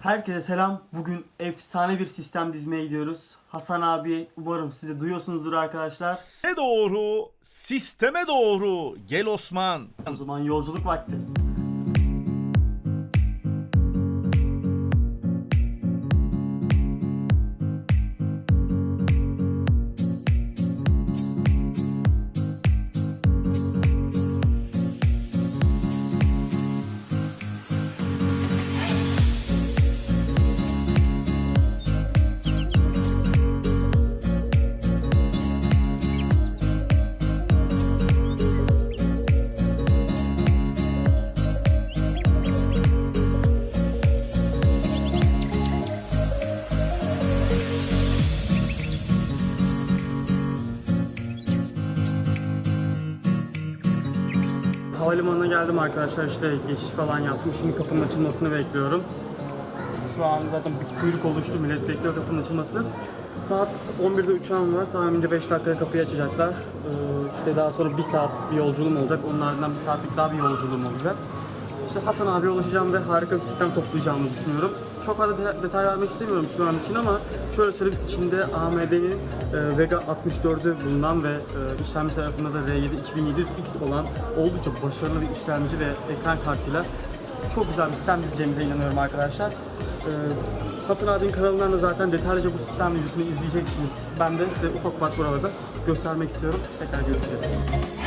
Herkese selam. Bugün efsane bir sistem dizmeye gidiyoruz. Hasan abi umarım siz de duyuyorsunuzdur arkadaşlar. Sisteme doğru, sisteme doğru. Gel Osman. O zaman yolculuk vakti. Havalimanına geldim arkadaşlar işte geçiş falan yaptım. Şimdi kapının açılmasını bekliyorum. Şu an zaten bir kuyruk oluştu. Millet bekliyor kapının açılmasını. Saat 11'de uçağım var. Tahminimce 5 dakikaya kapıyı açacaklar. Ee, işte daha sonra bir saat bir yolculuğum olacak. Ardından bir saatlik daha bir yolculuğum olacak. İşte Hasan abiye ulaşacağım ve harika bir sistem toplayacağımı düşünüyorum. Çok fazla de- detay vermek istemiyorum şu an için ama şöyle söyleyeyim içinde AMD'nin e, Vega 64'ü bulunan ve e, işlemci tarafında da R7 2700X olan oldukça başarılı bir işlemci ve ekran kartıyla çok güzel bir sistem dizeceğimize inanıyorum arkadaşlar. E, Hasan abinin kanalından da zaten detaylıca bu sistem videosunu izleyeceksiniz. Ben de size ufak ufak buralarda göstermek istiyorum. Tekrar görüşeceğiz.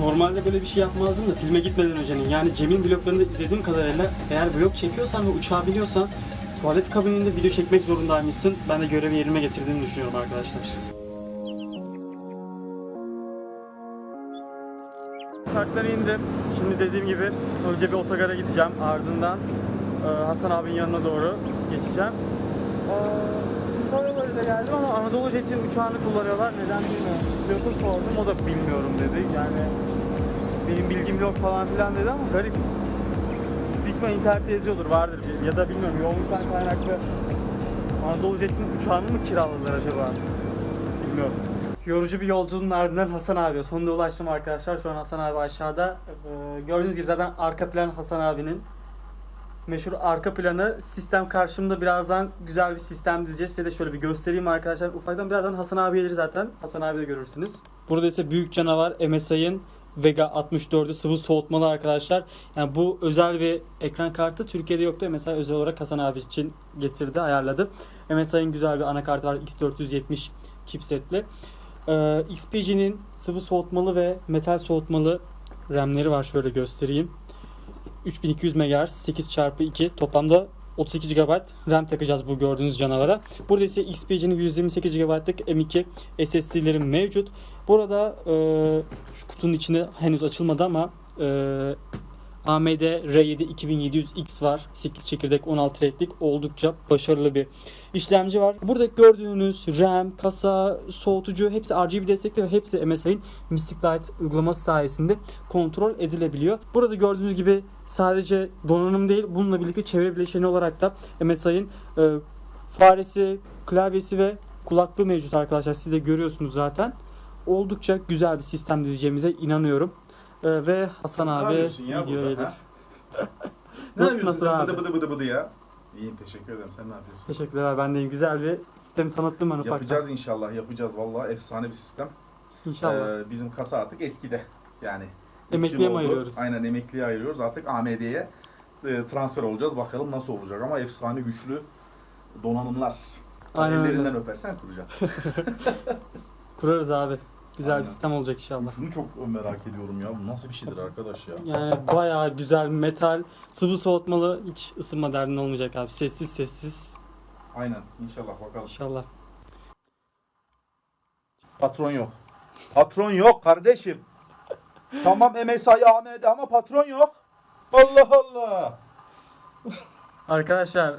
Normalde böyle bir şey yapmazdım da filme gitmeden öncenin yani Cem'in vloglarında izlediğim kadarıyla eğer vlog çekiyorsan ve uçağı biliyorsan tuvalet kabininde video çekmek zorundaymışsın. Ben de görevi yerime getirdiğini düşünüyorum arkadaşlar. Uçaktan indim. Şimdi dediğim gibi önce bir otogara gideceğim. Ardından e, Hasan abinin yanına doğru geçeceğim. Oralara da geldim ama Anadolu Jet'in uçağını kullanıyorlar. Neden bilmiyorum. Pilotun sordum o da bilmiyorum dedi. Yani benim bilgim yok falan filan dedi ama garip. İhtimal internette yazıyordur vardır bir- ya da bilmiyorum yoğunluktan kaynaklı Anadolu Jet'in uçağını mı kiraladılar acaba? Bilmiyorum. Yorucu bir yolculuğun ardından Hasan abiye sonunda ulaştım arkadaşlar. Şu an Hasan abi aşağıda. Ee, gördüğünüz gibi zaten arka plan Hasan abinin. Meşhur arka planı sistem karşımda birazdan güzel bir sistem dizeceğiz. Size de şöyle bir göstereyim arkadaşlar. Ufaktan birazdan Hasan abi gelir zaten. Hasan abi de görürsünüz. Burada ise büyük canavar MSI'ın Vega 64'ü sıvı soğutmalı arkadaşlar. Yani bu özel bir ekran kartı Türkiye'de yoktu. MSI özel olarak Hasan abi için getirdi, ayarladı. MSI'ın güzel bir anakartı var X470 chipsetli. Ee, XPG'nin sıvı soğutmalı ve metal soğutmalı RAM'leri var şöyle göstereyim. 3200 MHz 8 çarpı 2 toplamda 32 GB RAM takacağız bu gördüğünüz canavara. Burada ise XPG'nin 128 GB'lık M2 SSD'leri mevcut. Burada e, şu kutunun içinde henüz açılmadı ama e, AMD R7 2700X var. 8 çekirdek 16 renklik oldukça başarılı bir işlemci var. Burada gördüğünüz RAM, kasa, soğutucu hepsi RGB destekli ve hepsi MSI'nin Mystic Light uygulaması sayesinde kontrol edilebiliyor. Burada gördüğünüz gibi sadece donanım değil bununla birlikte çevre bileşeni olarak da MSI'nin e, faresi, klavyesi ve kulaklığı mevcut arkadaşlar. Siz de görüyorsunuz zaten. Oldukça güzel bir sistem dizeceğimize inanıyorum. E, ve Hasan Ne abi video burada, gelir. ne yapıyorsun nasıl sen abi? bıdı bıdı bıdı bıdı ya? İyiyim teşekkür ederim. Sen ne yapıyorsun? Teşekkürler abi. Ben de güzel bir sistemi tanıttım ben ufaktan. Yapacağız inşallah yapacağız vallahi efsane bir sistem. İnşallah. Ee, bizim kasa artık eskide. Yani Emekliye mi ayırıyoruz? Aynen emekliye ayırıyoruz. Artık AMD'ye e, transfer olacağız. Bakalım nasıl olacak ama efsane güçlü donanımlar. Aynen öyle. Ellerinden öpersen kuracaksın. Kurarız abi. Güzel Aynen. bir sistem olacak inşallah. Şunu çok merak ediyorum ya. Bu nasıl bir şeydir arkadaş ya? Yani bayağı güzel metal, sıvı soğutmalı hiç ısınma derdin olmayacak abi. Sessiz sessiz Aynen inşallah bakalım. inşallah. Patron yok. Patron yok kardeşim. tamam MSI AMD ama patron yok. Allah Allah. Arkadaşlar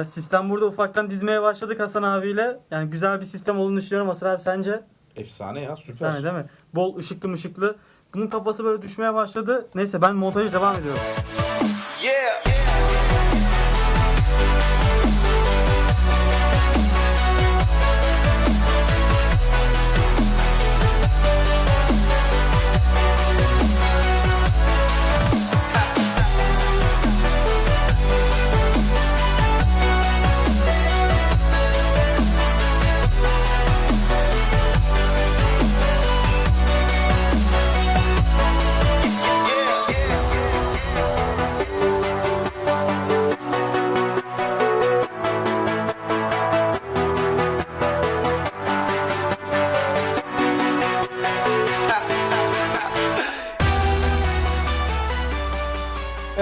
e, sistem burada ufaktan dizmeye başladık Hasan abiyle. Yani güzel bir sistem olduğunu düşünüyorum. Hasan abi sence? Efsane ya süper. Efsane değil mi? Bol ışıklı mışıklı. Bunun kafası böyle düşmeye başladı. Neyse ben montajı devam ediyorum.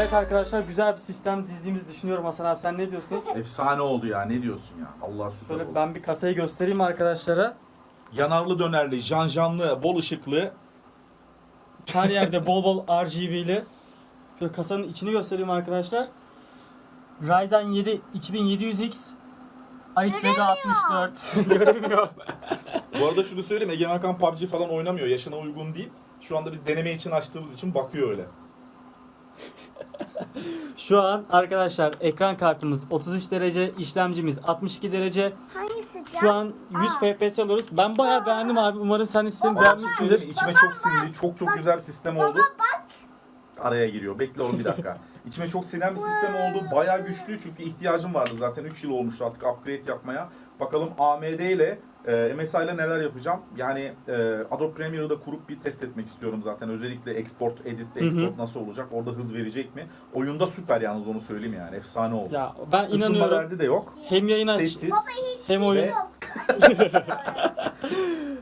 Evet arkadaşlar güzel bir sistem dizdiğimizi düşünüyorum Hasan abi sen ne diyorsun? Efsane oldu ya ne diyorsun ya. Allah süper Şöyle oldu. ben bir kasayı göstereyim arkadaşlara. Yanarlı dönerli, janjanlı, bol ışıklı. Her yerde bol bol RGB'li. Şöyle kasanın içini göstereyim arkadaşlar. Ryzen 7 2700X RX Vega 64 göremiyor. Bu arada şunu söyleyeyim Egemen Hakan PUBG falan oynamıyor. Yaşına uygun değil. Şu anda biz deneme için açtığımız için bakıyor öyle. Şu an arkadaşlar ekran kartımız 33 derece, işlemcimiz 62 derece. Hangisi can? Şu an 100 FPS alıyoruz. Ben bayağı beğendim abi. Umarım sen de sistemi beğenmişsindir. İçime çok sinirli, çok çok güzel bir sistem oldu. Araya giriyor. Bekle oğlum bir dakika. İçime çok sinen bir sistem oldu. Bayağı güçlü çünkü ihtiyacım vardı zaten. 3 yıl olmuştu artık upgrade yapmaya. Bakalım AMD ile e, MSI ile neler yapacağım. Yani e, Adobe Premiere'ı da kurup bir test etmek istiyorum zaten. Özellikle export, editte export nasıl olacak? Orada hız verecek mi? Oyunda süper yalnız onu söyleyeyim yani. Efsane oldu. Ya ben Isınma inanıyorum. derdi de yok. Hem yayın aç, Sessiz. hem oyun, Ve-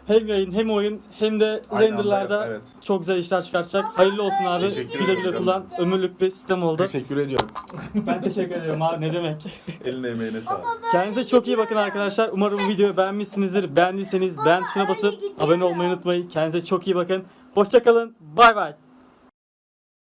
hem yayın, hem oyun, hem de Aynı renderlarda anda, evet. çok güzel işler çıkartacak. Hayırlı olsun abi. Teşekkür Güle güle ederim. kullan. Ömürlük bir sistem oldu. Teşekkür ediyorum. Ben teşekkür ederim abi. Ne demek? Eline emeğine sağlık. Kendinize çok iyi bakın arkadaşlar. Umarım bu videoyu beğenmişsinizdir. Beğendiyseniz beğen tuşuna basıp abone olmayı unutmayın. Kendinize çok iyi bakın. Hoşçakalın. Bay bay.